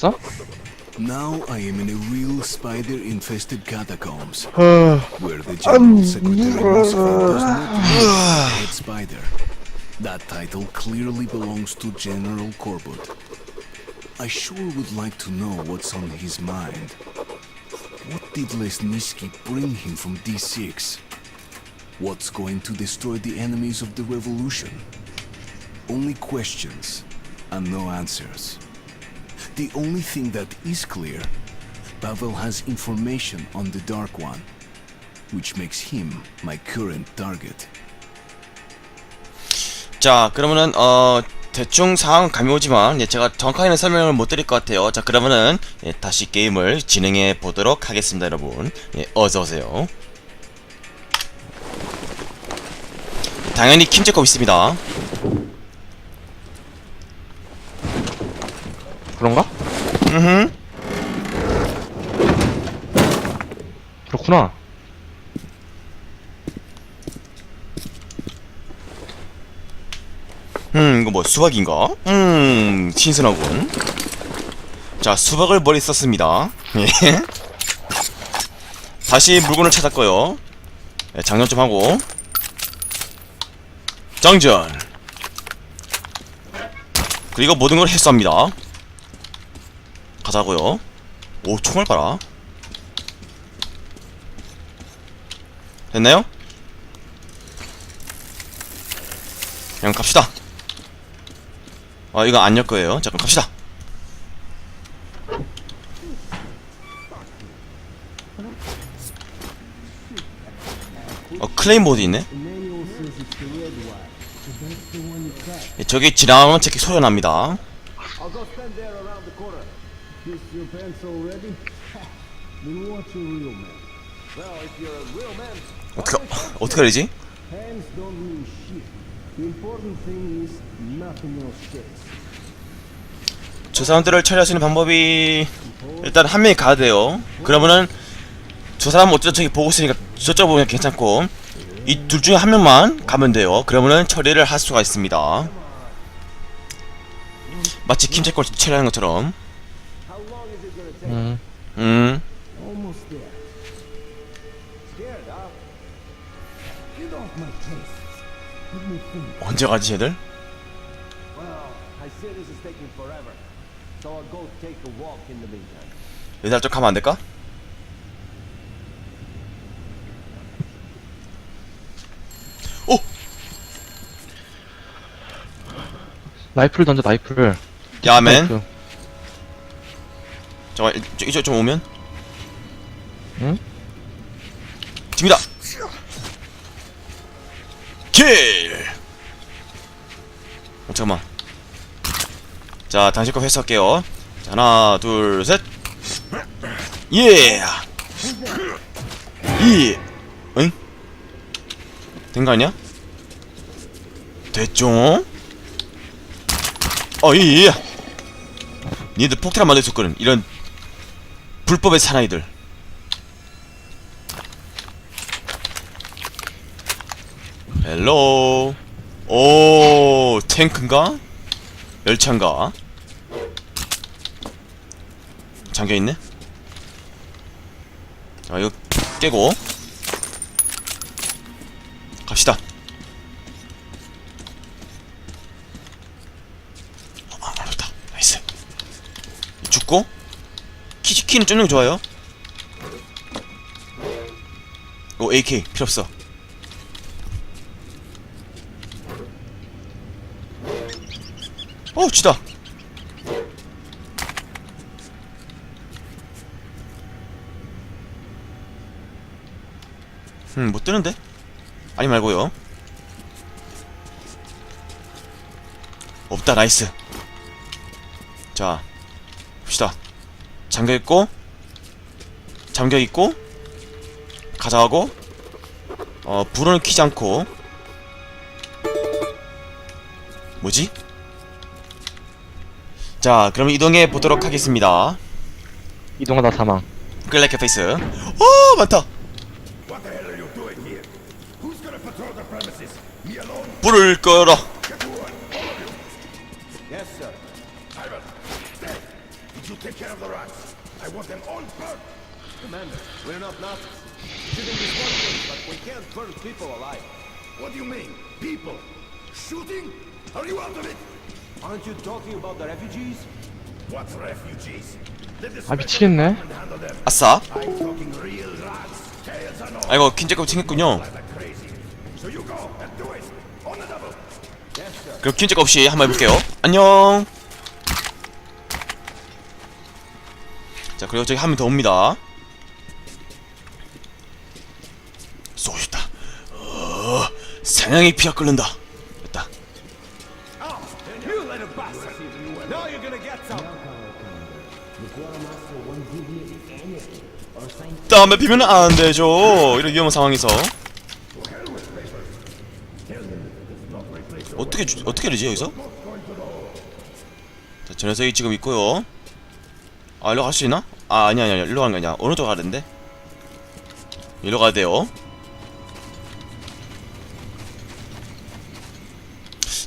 Co? Now I am in a real spider-infested catacombs, where the general secretary Moskva does not spider. That title clearly belongs to General Korbut. I sure would like to know what's on his mind. What did Lesnitsky bring him from D6? What's going to destroy the enemies of the revolution? Only questions and no answers. The only thing that is clear, Pavel has information on the Dark One, which makes him my current target. 자 그러면은 어 대충 상황 감이 오지만 예, 제가 정확하게는 설명을 못 드릴 것 같아요 자 그러면은 예, 다시 게임을 진행해 보도록 하겠습니다 여러분 예, 어서 오세요 당연히 킴제컵 있습니다 그런가? 음흠. 그렇구나. 음 이거 뭐 수박인가? 음 신선하군. 자 수박을 머리 썼습니다. 예. 다시 물건을 찾았고요. 예, 장전 좀 하고. 장전. 그리고 모든 걸 해소합니다 가자고요 오 총알 봐라 됐나요? 그냥 갑시다 아 이거 안 열 거예요. 잠깐 갑시다. 어 클레임보드 있네. 예, 저기 지나가면 저기 소리 납니다. I'll go stand there around the corner. Kiss your pants already? then what's a real man? Well, if you're a real man, 어떻게 어떻게 되지? hands don't mean shit. The important thing is nothing else shakes. 저 사람들을 처리할 수 있는 방법이 일단 한 명이 가야 돼요. 그러면은 저 사람은 어쨌든 저기 보고 있으니까 저쪽 보면 괜찮고 이 둘 중에 한 명만 가면 돼요. 그러면은 처리를 할 수가 있습니다. 마치 킴체걸 처리하는 것처럼. 음, 음. Almost there. Scared, huh? Get off my case. Let me think. 언제 가지 쟤들? Well, I see this is taking forever. So I'll go take a walk in the meantime. 얘들 좀 가면 안 될까? 오! 라이플 던져, 라이플. 야맨 라이플. 잠깐 이쪽, 좀 오면 응? 집니다 킬! 어, 잠깐만 자 당신 거 회수할게요 자 하나 둘셋 예! 이 응? 된 거 아니야? 됐죠? 어, 이, 이. 니들 폭탄 만들 수 있거든. 이런 불법의 사나이들. 헬로. 오, 탱크인가? 열차인가? 잠겨 있네. 자, 이거 깨고 갑시다. 키 키는 쫀쫀 좋아요. 오 AK 필요 없어. 어 쥐다. 음, 못 뜨는데? 아니 말고요. 없다, 나이스. 자. 잠겨 있고, 잠겨 있고, 가자하고, 어, 불은 켜지 않고, 뭐지? 자, 그럼 이동해 보도록 하겠습니다. 이동하다 사망. 클레케 페이스. 오, 많다. 불을 꺼라. Yes, sir. Ivan. You take care of the rats. I want them all burnt. Commander, we're not Nazis. Shooting is one thing, but we can't burn people alive. What do you mean? People? Shooting? Are you out of it? Aren't you talking about the refugees? What refugees? 아 미치겠네. 아싸 all. 아이고 킨제급 챙겼군요. 그럼 킨제급 없이 한번 해볼게요 안녕 자 그리고 저기 한 명 더 옵니다. 쏘시다. 어 사냥의 피가 끓는다. 됐다! 담배 피면 안 되죠. 이런 위험한 상황에서. 어떻게 주, 어떻게 되지 여기서? 자, 저 녀석이 지금 있고요 아 일로 갈 수 있나? 아 아니야 아니야 일로 가는 거 아니야 어느 쪽 가야 되는데? 일로 가야 돼요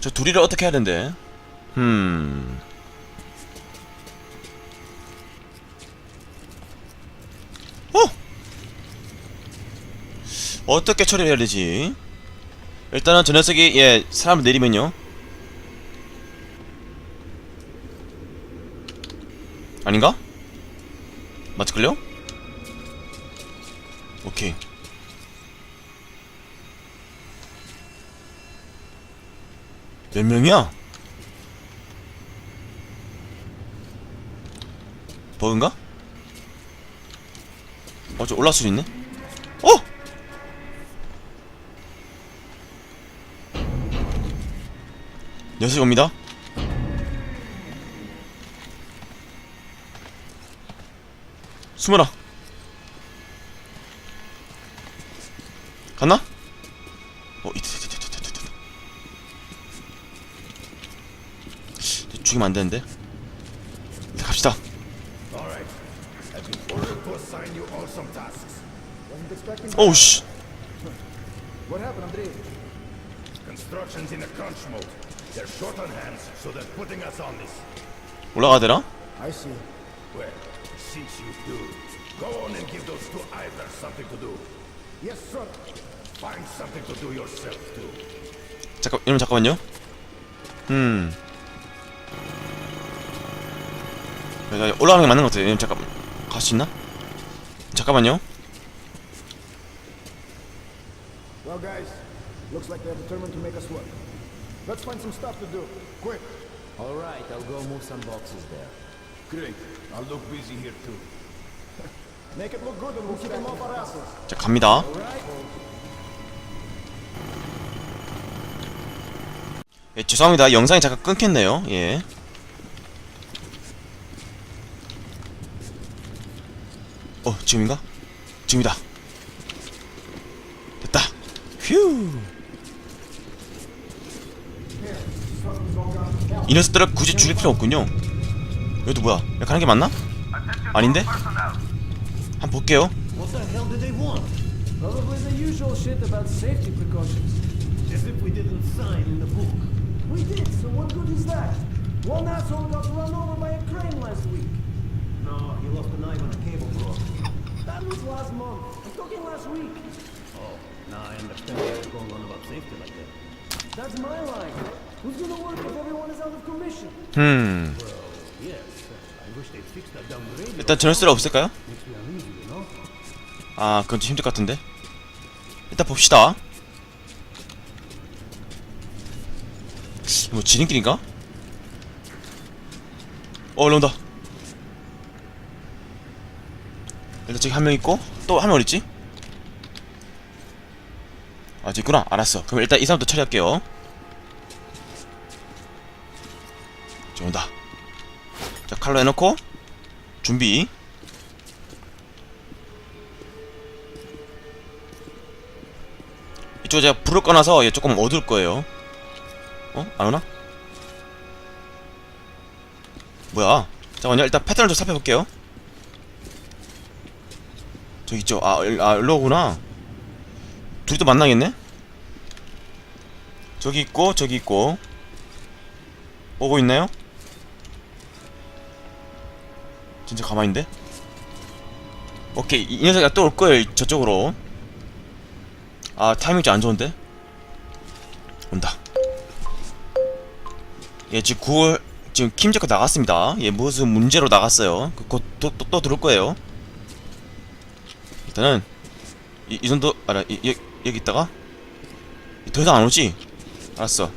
저 둘이를 어떻게 해야 되는데? 음... 어? 어떻게 처리를 해야 되지? 일단은 저 녀석이 예 사람을 내리면요 아닌가? 맞을걸요? 오케이 몇 명이야? 버그인가? 어, 저 올라갈 수 있네? 어! 녀석이 옵니다. 숨어라. 갔나? 어, 이트, 이트, 이트, 이트. 죽이면 안 되는데. 일단 갑시다. All right. I've been ordered to assign you all some tasks. 오우 씨. What happened, Andrei? Construction's in a crunch mode. They're short on hands, so they're putting us on this. 올라가야 되나? Well, since you do, go on and give those two idlers something to do. Yes, sir. Find something to do yourself, too. 잠깐, 여러분 잠깐만요. 음. 야, 야, 올라가는 게 맞는 것 같아요. 여러분 잠깐만. 갈 수 있나? 잠깐만요. Well, guys, looks like they're determined to make us work. Let's find some stuff to do. Quick. All right, I'll go move some boxes there. Great. I'll look busy here, too. Make it look good and we'll keep them off our asses. 자, 갑니다. 예, 죄송합니다. 영상이 잠깐 끊겼네요. 예. 어, 지금인가? 지금이다. 됐다. 휴. 이 녀석들을 굳이 죽일 필요 없군요. 여기도 뭐야? 여기 가는 게 맞나? 아닌데? 한번 볼게요. What Oh? 음. 일단 전열쇠를 없을까요? 아, 그건 좀 힘들 것 같은데. 일단 봅시다. 뭐 지름길인가? 어, 올라온다. 일단 저기 한 명 있고 또 한 명 어딨지? 아, 저기 있구나. 알았어. 그럼 일단 이 사람도 처리할게요. 자, 칼로 해놓고 준비. 이쪽 제가 불을 꺼놔서 얘 조금 어두울 거예요. 어? 안 오나? 뭐야? 잠깐만요. 일단 패턴을 좀 살펴볼게요. 저기 있죠. 아, 일- 아 일로 오구나. 둘이 또 만나겠네? 저기 있고, 저기 있고. 오고 있나요? 진짜 가만인데? 오케이 이, 이 녀석이 또 올 거예요 저쪽으로. 아 타이밍 좀안 좋은데? 온다. 예 지금 9월 지금 킴제거 나갔습니다. 예 무슨 문제로 나갔어요? 그, 곧또 또, 또 들어올 거예요. 일단은 이, 이 정도 알아 이, 여, 여기 있다가? 더 이상 안 오지? 알았어.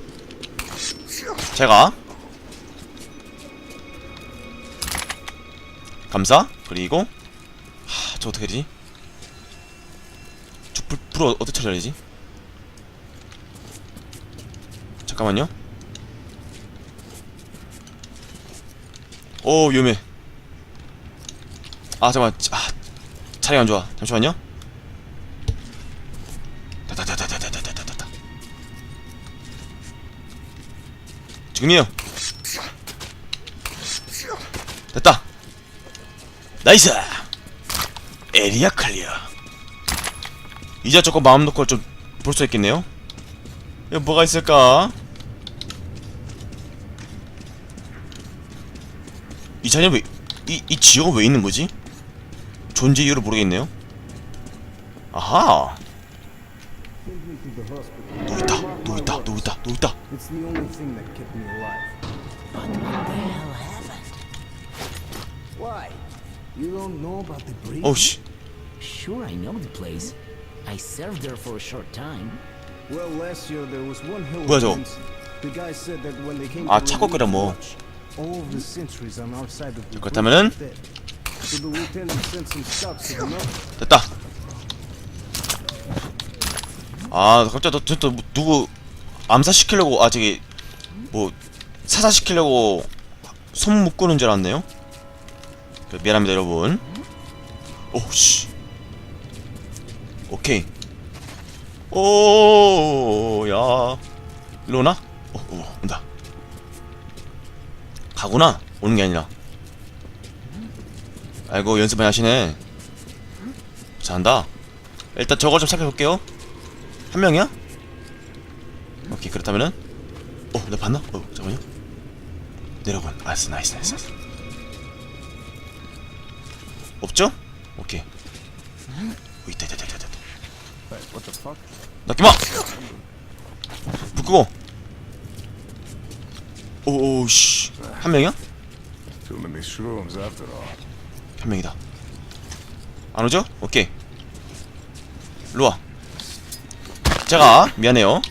제가 감사 그리고 하, 저 어떻게 되지? 저 불, 불 어- 어떻게 찾아야 되지? 잠깐만요. 오 위험해. 아 잠깐만. 아 자리 안 좋아. 잠시만요. 다다다다다다다다다다. 지금이요. 됐다 나이스! 에리아 클리어. 이제 조금 마음 놓고 좀 볼 수 있겠네요? 이거 뭐가 있을까? 이 자리에 왜, 이, 이 지역은 왜 있는 거지? 존재 이유를 모르겠네요? 아하! 누구 있다 누구 있다 누구 있다 누구 있다. Why? You don't know about the breed? 어우씨 Sure, I know the place. I served there for a short time. Well, last year there was one hill 뭐야, 저거? The guy said that when they came 아, to 차고 끓여, 뭐. all the sentries on our side of the 그렇다면은? bridge. So the lieutenant sent some scouts to the north. 됐다. 아, 갑자기 또, 또, 또 누구 암살 시키려고 아 저기 뭐 사살 시키려고 손 묶고는 줄 알았네요. 그, 미안합니다, 여러분. 오씨. 오케이. 오, 야. 일로 오나? 오, 오, 온다. 가구나. 오는 게 아니라. 아이고 연습 많이 하시네. 잘한다. 일단 저걸 좀 살펴볼게요. 한 명이야? 오케이 그렇다면은 어, 나 봤나? 어, 잠깐만요. 내려군. 알았어, 나이스, 나이스, 나이스. 없죠? 오케이. 어, 있다, 있다, 있다, 있다. Fuck? 낚기마! 불 끄고! 오오 씨. 한 명이야? 한 명이다. 안 오죠? 오케이. 일로 와. 제가 미안해요.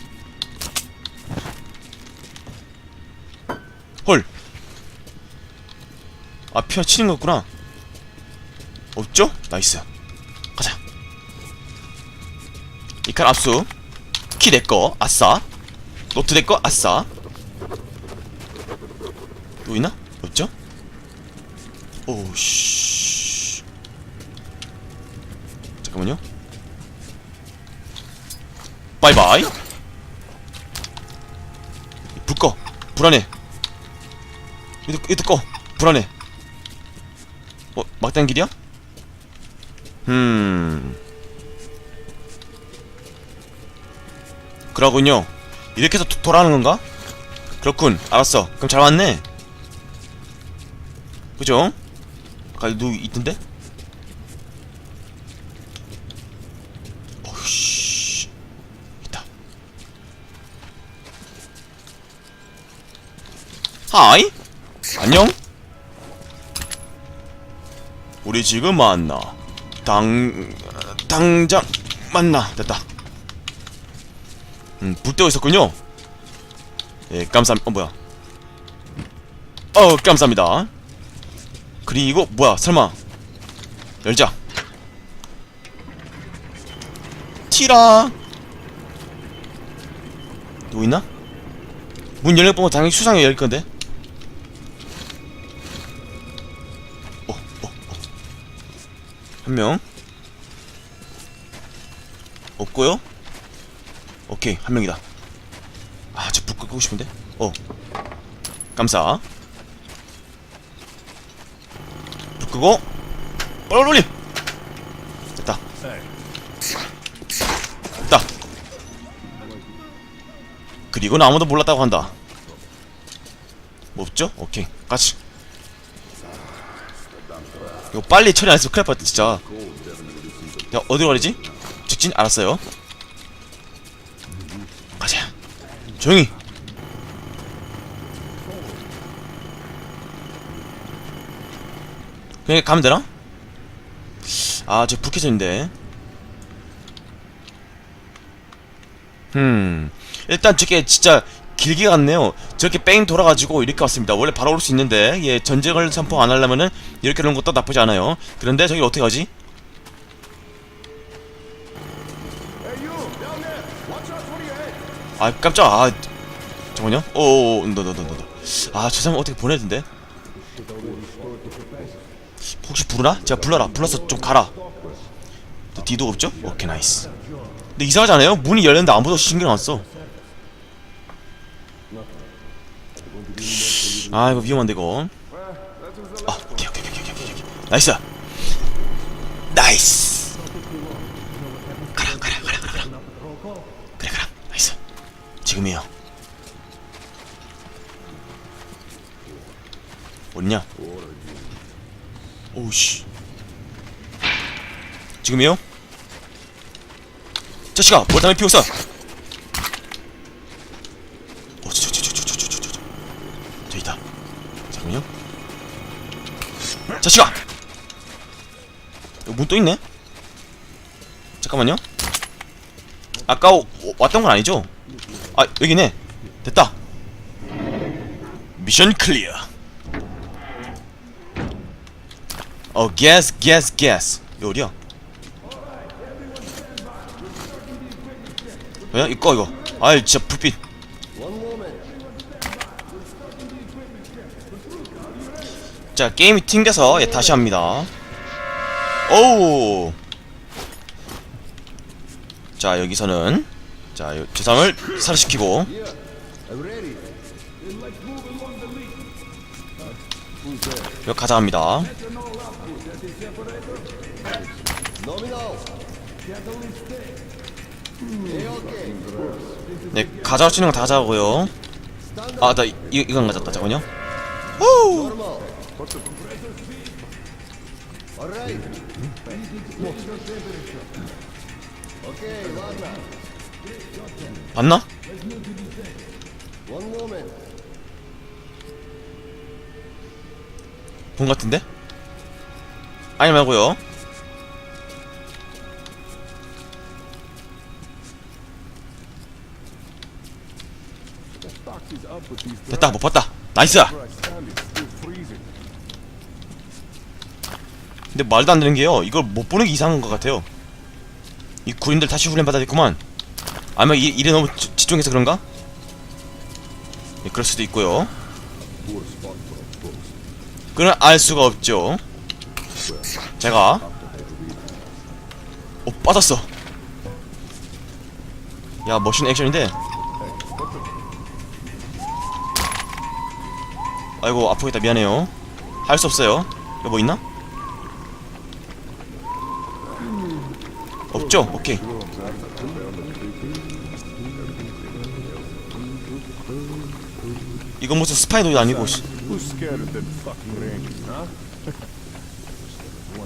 헐. 아 피어 치는 거구나. 없죠? 나이스. 가자. 이칸 압수. 키 내꺼. 아싸. 노트 내꺼. 아싸. 또 있나? 없죠? 오씨. 잠깐만요. 바이바이. 불 꺼. 불안해. 이도 이도 꺼. 불안해. 어 막다른 길이야? 음. 그러군요. 이렇게 해서 도, 돌아가는 건가? 그렇군. 알았어. 그럼 잘 왔네. 그죠? 아까 누구 있던데? 어이씨 있다 하이 안녕 우리 지금 만나 당 당장 만나. 됐다. 음불 떼고 있었군요. 예 감사 어 뭐야. 어 감사합니다. 그리고 뭐야 설마. 열자. 티라. 누구 있나? 문 열려 보면 당연히 수상이 열릴 건데 한 명. 없고요. 오케이 한 명이다. 아저불 끄고 싶은데? 어. 감사. 불 끄고 빨리 올림 됐다. 됐다. 그리고 는 아무도 몰랐다고 한다. 뭐 없죠? 오케이 같이 이거 빨리 처리 안 했으면 큰일 날 진짜. 야 어디로 가리지? 직진? 알았어요. 가자. 조용히. 그냥 가면 되나? 아 저불 켜져 있는데. 음 일단 저게 진짜 길게 갔네요 저렇게 뺑 돌아가지고 이렇게 왔습니다 원래 바로 올 수 있는데 예 전쟁을 선포 안 하려면은 이렇게 하는 것도 나쁘지 않아요 그런데 저기 어떻게 가지? 아 깜짝 아 잠깐만요 오오오 너너너너 아저 사람 어떻게 보내야 된대 혹시 부르나? 제가 불러라 불러서 좀 가라 또 뒤도 없죠? 오케이 나이스 근데 이상하지 않아요? 문이 열렸는데 아무도 신경 안 써. 아 이거 위험한데 이거. 아 오케이 오케이 오케이 오케이 오케이. 나이스. 나이스. 가라 가라 가라 가라 가라. 그래 가라 나이스. 지금이요. 어딨냐? 오우씨. 지금이요? 자식아 뭘 피우고 있어 자식아 문 또 있네? 잠깐만요. 아까 오, 오, 왔던 건 아니죠? 아 여기네. 됐다. 미션 클리어. 어 게스 게스 게스 이거 어디야? 뭐야? 이거 이거. 아이 진짜 불빛 자 게임이 튕겨서 예, 다시 합니다 오우 자 여기서는 자 요- 죄상을 살해시키고 이거 가자합니다 네, 가져갈 수 있는 거다 가져가고요. 아, 나 이, 이건 가졌다. 잠깐만요. 후! 맞나? 본 같은데? 아니 말고요. 됐다 못 봤다 나이스 근데 말도 안 되는 게요. 이걸 못 보는 게 이상한 것 같아요. 이 군인들 다시 훈련 받아야겠구만. 아마 이, 일에 너무 지- 집중해서 그런가? 예, 그럴 수도 있고요. 그건 알 수가 없죠. 제가 오 빠졌어. 야 멋있는 액션인데. 아이고 아프겠다. 미안해요. 할 수 없어요. 여기 뭐 있나? 없죠? 오케이 이건 무슨 스파이도 아니고?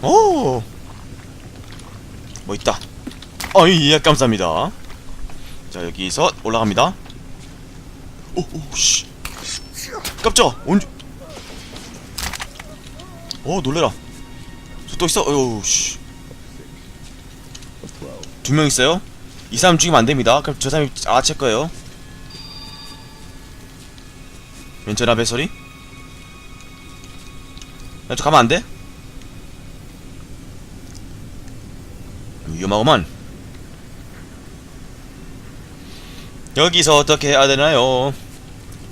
오! 뭐 있다. 어이, 예, 감사합니다. 자, 여기서 올라갑니다. 오, 오, 씨. 깜짝아! 언제. 오, 놀래라. 저 또 있어? 어우, 씨. 두 명 있어요? 이 사람 죽이면 안 됩니다. 그럼 저 사람이 알아챌 거예요. 괜찮아, 배설이? 야, 저 가면 안 돼? 위험하구만 여기서 어떻게 해야 되나요?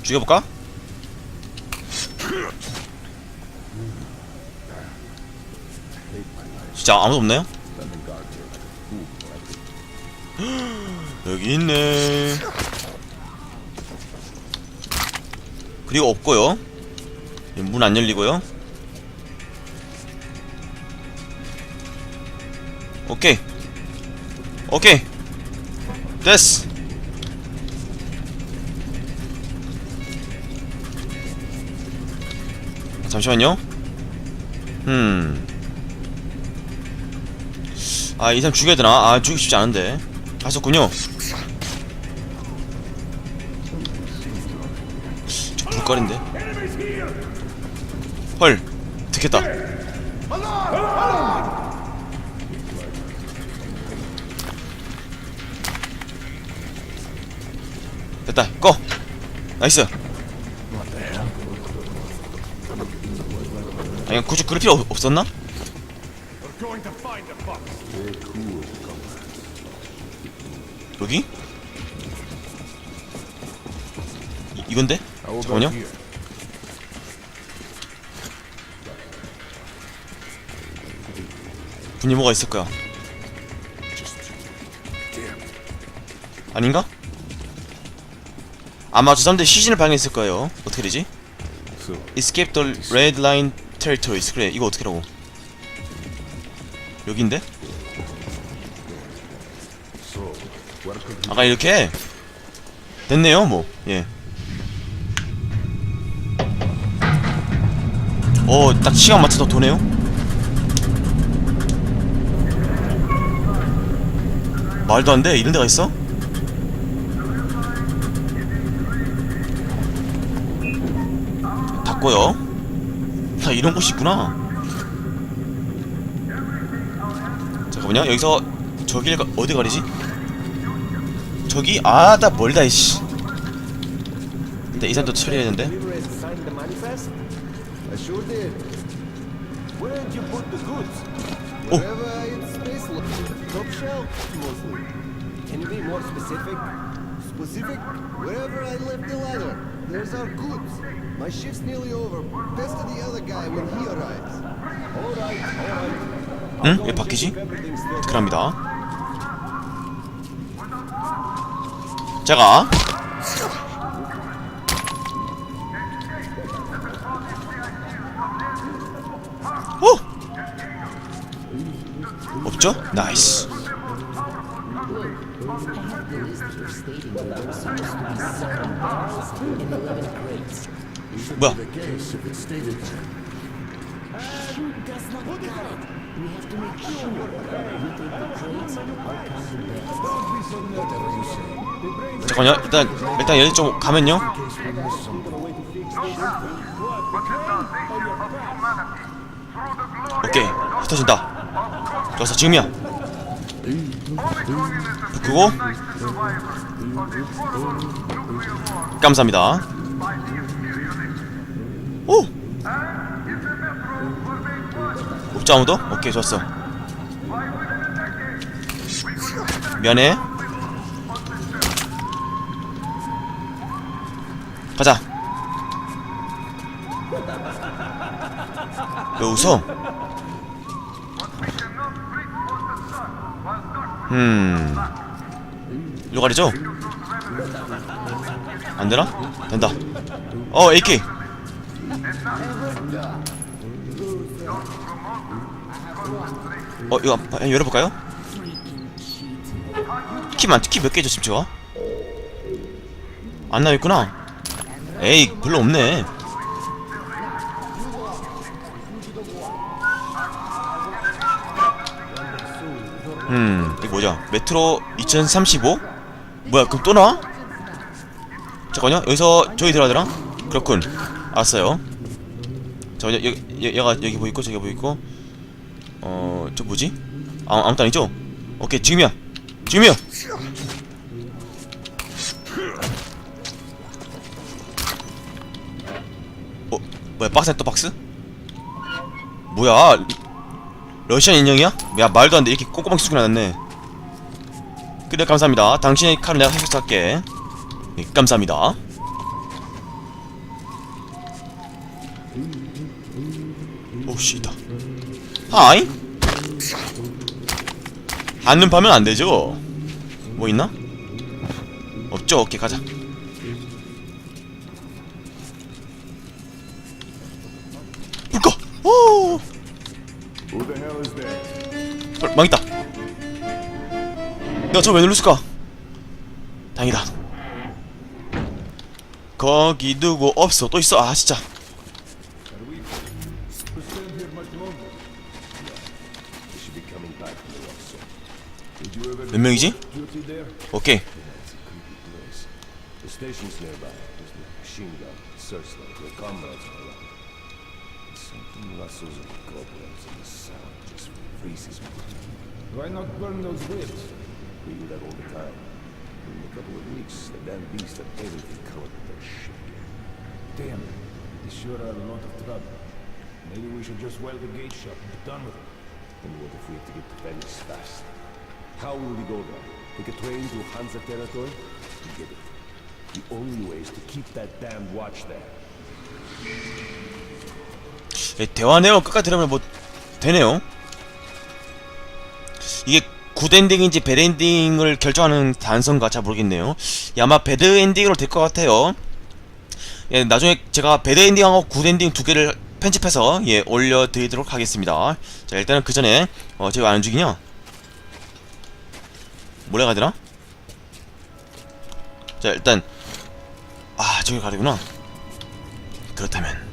죽여볼까? 진짜 아무도 없나요? 여기 있네. 그리고 없고요. 문 안 열리고요. 오케이. 오케이. 됐어. 잠시만요. 음. 아, 이 사람 죽여야 되나? 아, 죽이고 싶지 않은데. 가셨군요. 저 불거린데? 헐, 듣겠다. 됐다, 꺼! 나이스! 아니, 굳이 그럴 필요 없- 없었나? We're going to find the fox. 여기? 이, 이건데? 잠깐만요 분이 뭐가 있을 거야 아닌가? 아마 저 사람들 시신을 방해했을 거예요 어떻게 되지? Escape the red line territories 그래 이거 어떻게 라고 여긴데? 아까 이렇게 됐네요 뭐 예. 어, 딱 시간 맞춰서 도네요? 말도 안 돼. 이런 데가 있어? 닫고요. 다 이런 곳이 있구나. 잠깐만요. 여기서 저길 가, 어디 가리지? 저기 아, 나 멀다 이씨. 근데 이 사람도 처리해야 되는데. Liberace signed the manifest? I sure did. Where did you put the goods? Oh. Wherever it's space lo- Top shelf, mostly. Can you be more specific? Specific? Wherever I left the ladder. There's our goods. My shift's nearly over. Best of the other guy when he arrives. All right, all right. 응? 왜 바뀌지? 그럽니다. 제가 오! 없죠? 나이스. I have the list here stating that there are supposed to be seven barrels and 11 crates. 뭐야? 잠깐만요. 일단 일단 얘네 좀 가면요. 오케이 흩어진다. 좋았어 지금이야. 그거 감사합니다. 오. 없지 아무도? 오케이 좋았어. 미안해. 가자. 왜 웃어? 음. 이거 가리죠? 안 되나? 된다. 어, AK. 어, 이거 한번 열어볼까요? 키만 키몇 개죠 지금 저거? 안 나와있구나. 에이, 별로 없네. 음, 이거 뭐죠? 메트로 2035? 뭐야, 그럼 또 나와? 잠깐만요, 여기서 저기 들어가더라? 그렇군. 알았어요. 저, 여, 여, 여, 얘가 여기 보이고, 저기 보이고. 어, 저 뭐지? 아, 아무것도 아니죠? 오케이, 지금이야. 지금이야! 뭐야, 박스에 또 박스? 뭐야, 러시안 인형이야? 야 말도 안 돼. 이렇게 꼼꼼하게 숨겨놨네. 그래 감사합니다. 당신의 칼을 내가 회복할게. 예, 감사합니다. 오씨 있다. 하이? 한눈 파면 안 되죠. 뭐 있나? 없죠. 오케이 가자 오! Who the hell is there? 헐, 망했다. 내가 저왜 눌렀을까? 다행이다. 거기 누구 없어. 또 있어. 아 진짜. 몇 명이지? 오케이 The station's nearby. There's the machine gun, searchlight, your comrades are around. Something rustles in the cobwebs and the sound just freezes me. Why not burn those ribs? We do that all the time. In a couple of weeks, the damn beast have everything covered with their shit. Damn, they sure are a lot of trouble. Maybe we should just weld the gate shut and be done with it. And what if we have to get to Venice fast? How will we go there? Take a train to Hansa territory? Forget it. The only way is to keep that damned watch there. 예, 대화 내용 끝까지 들으면 뭐 되네요. 이게 굿 엔딩인지 배드 엔딩을 결정하는 단서인가 잘 모르겠네요. 예, 아마 배드 엔딩으로 될 것 같아요. 예, 나중에 제가 배드 엔딩하고 굿 엔딩 두 개를 편집해서 예, 올려드리도록 하겠습니다. 자 일단은 그 전에 어 제가 안 움직이냐 뭐라 가야 되나? 자 일단 아 저기 가려구나. 그렇다면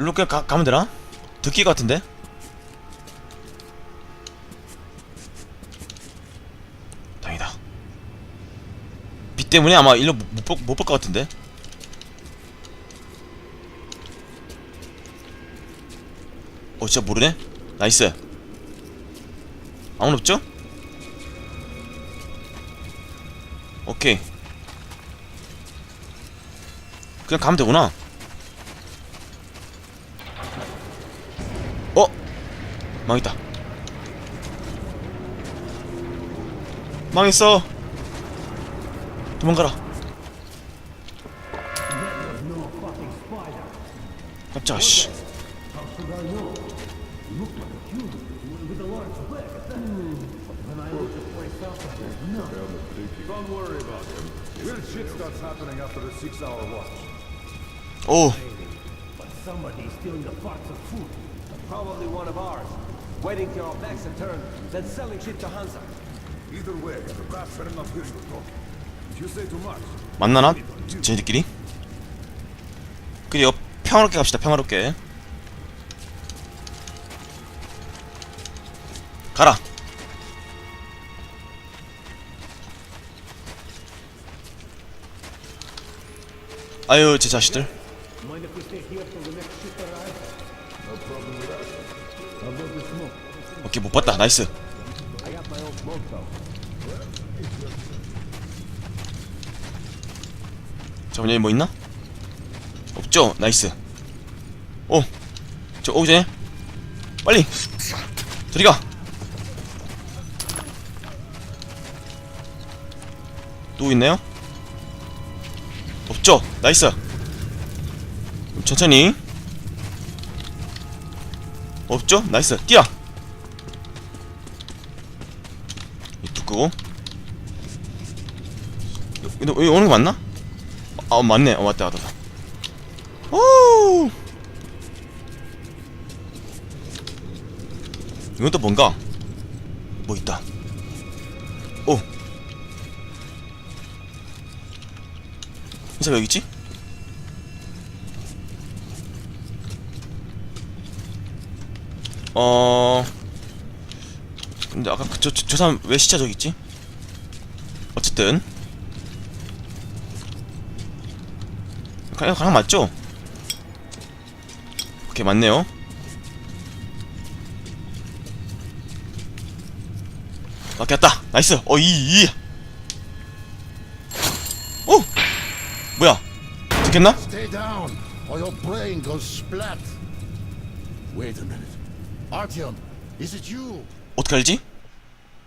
일로 가, 가면 되나? 듣기 같은데? 다행이다 비 때문에 아마 일로 못볼 것 같은데? 어 진짜 모르네? 나이스 아무는 없죠? 오케이 그냥 가면 되구나 어? 망했다 망했어 도망가라 깜짝아 씨. 오 Waiting till our backs are turned, then selling shit to Hansa. Either way, the brass better not hear you talking. If you say too much, 만나나? 쟤네들끼리? 그래요 평화롭게 갑시다 평화롭게 가라 아유 제 자식들 here? No problem with us. 오케이 못 봤다 나이스. 잠깐만 여기 뭐 있나? 없죠? 나이스 오 저 오기 전에 빨리 저리 가 또 있나요? 없죠? 나이스 천천히 없죠? 나이스. 뛰어. 이뚝 끄고. 근데 여기 오는 거 맞나? 아 맞네. 어 맞다 맞다. 오! 이건 또 뭔가? 뭐 있다. 오. 인사가 여기 있지? 어 근데 아까 그, 저, 저, 저 사람 왜 시차 저기 있지? 어쨌든 그냥 가랑 맞죠? 오케이 맞네요 맞겠다 나이스 어이이 오 뭐야 듣겠나? Stay down, or your brain goes splat. wait a minute. 어떻게 알지?